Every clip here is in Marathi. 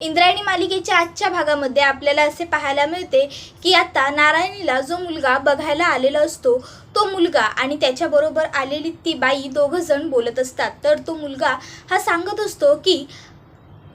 इंद्रायणी मालिकेच्या आजच्या भागामध्ये आपल्याला असे पाहायला मिळते की आता नारायणीला जो मुलगा बघायला आलेला असतो तो मुलगा आणि त्याच्याबरोबर आलेली ती बाई दोघं जण बोलत असतात. तर तो मुलगा हा सांगत असतो की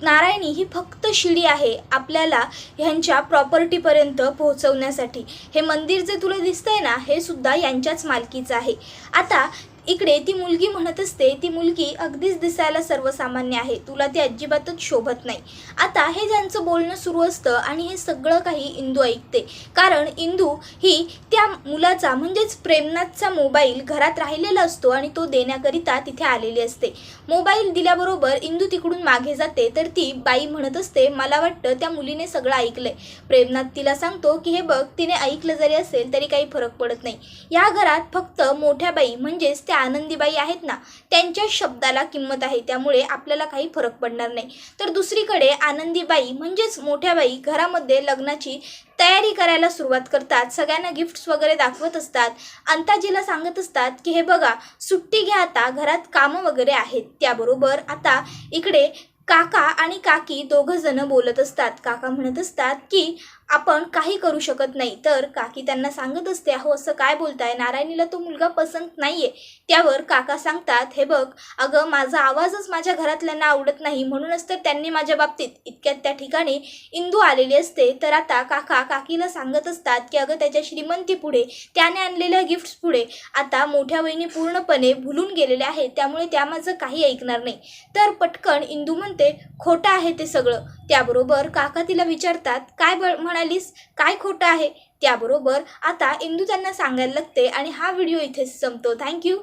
नारायणी ही फक्त शिडी आहे आपल्याला ह्यांच्या प्रॉपर्टीपर्यंत पोहोचवण्यासाठी. हे मंदिर जे तुला दिसतंय ना हे सुद्धा यांच्याच मालकीचं आहे. आता इकडे ती मुलगी म्हणत असते ती मुलगी अगदीच दिसायला सर्वसामान्य आहे. तुला ती अजिबातच शोभत नाही. आता हे ज्यांचं बोलणं सुरू असतं आणि हे सगळं काही इंदू ऐकते. कारण इंदू ही त्या मुलाचा म्हणजेच प्रेमनाथचा मोबाईल घरात राहिलेला असतो आणि तो देण्याकरिता तिथे आलेली असते. मोबाईल दिल्याबरोबर इंदू तिकडून मागे जाते तर ती बाई म्हणत असते मला वाटतं त्या मुलीने सगळं ऐकलंय. प्रेमनाथ तिला सांगतो की हे बघ तिने ऐकलं जरी असेल तरी काही फरक पडत नाही. या घरात फक्त मोठ्या बाई म्हणजेच त्या त्या आनंदीबाई आहेत ना त्यांच्या शब्दाला किंमत आहे. त्यामुळे आपल्याला काही फरक पडणार नाही. तर दुसरीकडे आनंदीबाई म्हणजेच मोठ्या बाई घरामध्ये लग्नाची तयारी करायला सुरुवात करतात. सगळ्यांना गिफ्ट्स वगैरे दाखवत असतात. अंताजीला सांगत असतात की हे बघा सुट्टी घ्या आता घरात कामं वगैरे आहेत. त्याबरोबर आता इकडे काका आणि काकी दोघं जण बोलत असतात. काका म्हणत असतात की आपण काही करू शकत नाही. तर काकी त्यांना सांगत असते अहो असं काय बोलताय? नारायणीला तो मुलगा पसंत नाहीये. त्यावर काका सांगतात हे बघ अगं माझा आवाजच माझ्या घरातल्यांना आवडत नाही. म्हणूनच तर त्यांनी माझ्या बाबतीत इतक्यात त्या ठिकाणी इंदू आलेली असते. तर आता काका काकीला सांगत असतात की अगं त्याच्या श्रीमंती पुढे त्याने आणलेल्या गिफ्ट्स पुढे आता मोठ्या वहिनी पूर्णपणे भुलून गेलेल्या आहेत. त्यामुळे त्या माझं काही ऐकणार नाही. तर पटकन इंदू म्हणते खोटं आहे ते सगळं. त्याबरोबर काका तिला विचारतात काय ब म्हणालीस? काय खोटं आहे? त्याबरोबर आता इंदू त्यांना सांगायला लागते आणि हा व्हिडिओ इथेच संपतो. थँक्यू